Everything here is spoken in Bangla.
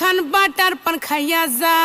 মাখন বাটার পান খাইয়া যা